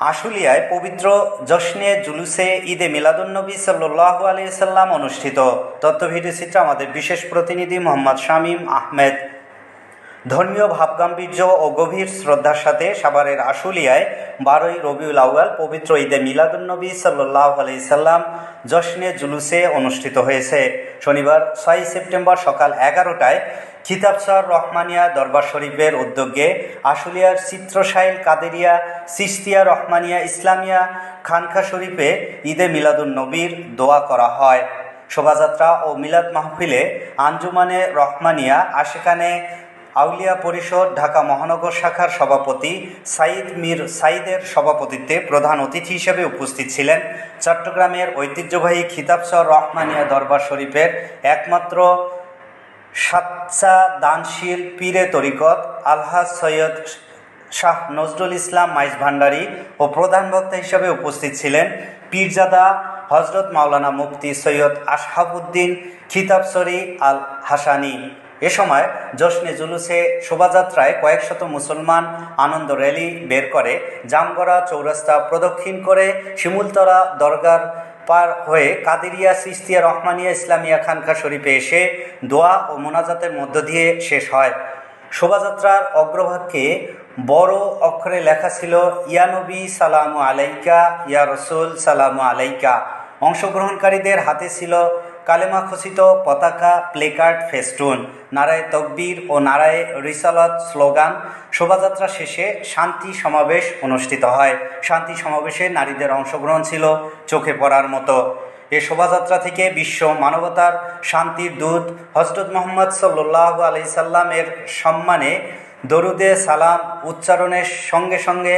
আশুলিয়ায় পবিত্র জশ্নে জুলুসে ঈদে মিলাদুন্নবী সাল্লাহ আলিয়াল্লাম অনুষ্ঠিত। তথ্যভিডিও চিত্র আমাদের বিশেষ প্রতিনিধি মোহাম্মদ শামীম আহমেদ। ধর্মীয় ভাবগাম্ভীর্য ও গভীর শ্রদ্ধার সাথে সাভারের আশুলিয়ায় বারোই রবিউল আউয়াল পবিত্র ঈদে মিলাদুন্নবী সাল্লাহ আলাইসাল্লাম জশ্নে জুলুসে অনুষ্ঠিত হয়েছে। শনিবার ছয় সেপ্টেম্বর সকাল এগারোটায় খিতাবসর রহমানিয়া দরবার শরীফের উদ্যোগে আশুলিয়ার চিত্রশাইল কাদেরিয়া সিস্তিয়া রহমানিয়া ইসলামিয়া খানখা শরীফে ঈদে মিলাদুন নবীর দোয়া করা হয়। শোভাযাত্রা ও মিলাদ মাহফিলে আঞ্জুমানে রহমানিয়া, আশেখানে আউলিয়া পরিষদ, ঢাকা মহানগর শাখার সভাপতি সাইদ মীর সাইদের সভাপতিত্বে প্রধান অতিথি হিসেবে উপস্থিত ছিলেন চট্টগ্রামের ঐতিহ্যবাহী খিতাবসর রহমানিয়া দরবার শরীফের একমাত্র সাচ্চা দানশীল পীরে তরিকত আলহাজ সৈয়দ শাহ নজরুল ইসলাম মাইজ ভান্ডারী ও প্রধান বক্তা হিসেবে উপস্থিত ছিলেন পীরজাদা হজরত মাওলানা মুফতি সৈয়দ আশহাবুদ্দিন খিতাবসরি আল হাসানি। এ সময় জশ্নে জুলুসে শোভাযাত্রায় কয়েকশত মুসলমান আনন্দ র্যালি বের করে জামগড়া চৌরাস্তা প্রদক্ষিণ করে শিমুলতলা দরগার পার হয়ে কাদিরিয়া সিস্তিয়া রহমানিয়া ইসলামিয়া খানকা শরীফে এসে দোয়া ও মোনাজাতের মধ্য দিয়ে শেষ হয়। শোভাযাত্রার অগ্রভাগকে বড় অক্ষরে লেখা ছিল ইয়ানবী সালামু আলাইকা, ইয়া রসুল, সালামু আলাইকা। অংশগ্রহণকারীদের হাতে ছিল কালেমা খচিত পতাকা, প্লেকার্ড, ফেস্টুন, নারায় তকবীর ও নারায় রিসালত স্লোগান শোভাযাত্রা শেষে শান্তি সমাবেশ অনুষ্ঠিত হয়। শান্তি সমাবেশে নারীদের অংশগ্রহণ ছিল চোখে পড়ার মতো। এ শোভাযাত্রা থেকে বিশ্ব মানবতার শান্তির দূত হজরত মোহাম্মদ সাল্লাহ আলি সাল্লামের সম্মানে দরুদে সালাম উচ্চারণের সঙ্গে সঙ্গে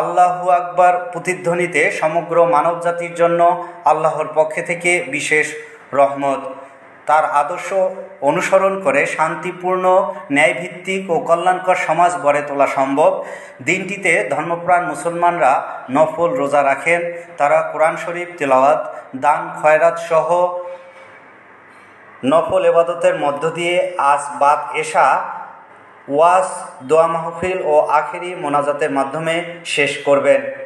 আল্লাহু আকবার প্রতিধ্বনিতে সমগ্র মানবজাতির জন্য আল্লাহর পক্ষে থেকে বিশেষ রহমত। তার আদর্শ অনুসরণ করে শান্তিপূর্ণ, ন্যায়ভিত্তিক ও কল্যাণকর সমাজ গড়ে তোলা সম্ভব। দিনটিতে ধর্মপ্রাণ মুসলমানরা নফল রোজা রাখেন। তারা কোরআন শরীফ তেলাওয়াত, দান, খয়রাত সহ নফল এবাদতের মধ্য দিয়ে আজ বাদ এশা, ওয়াজ, দোয়া মাহফিল ও আখেরি মোনাজাতের মাধ্যমে শেষ করবেন।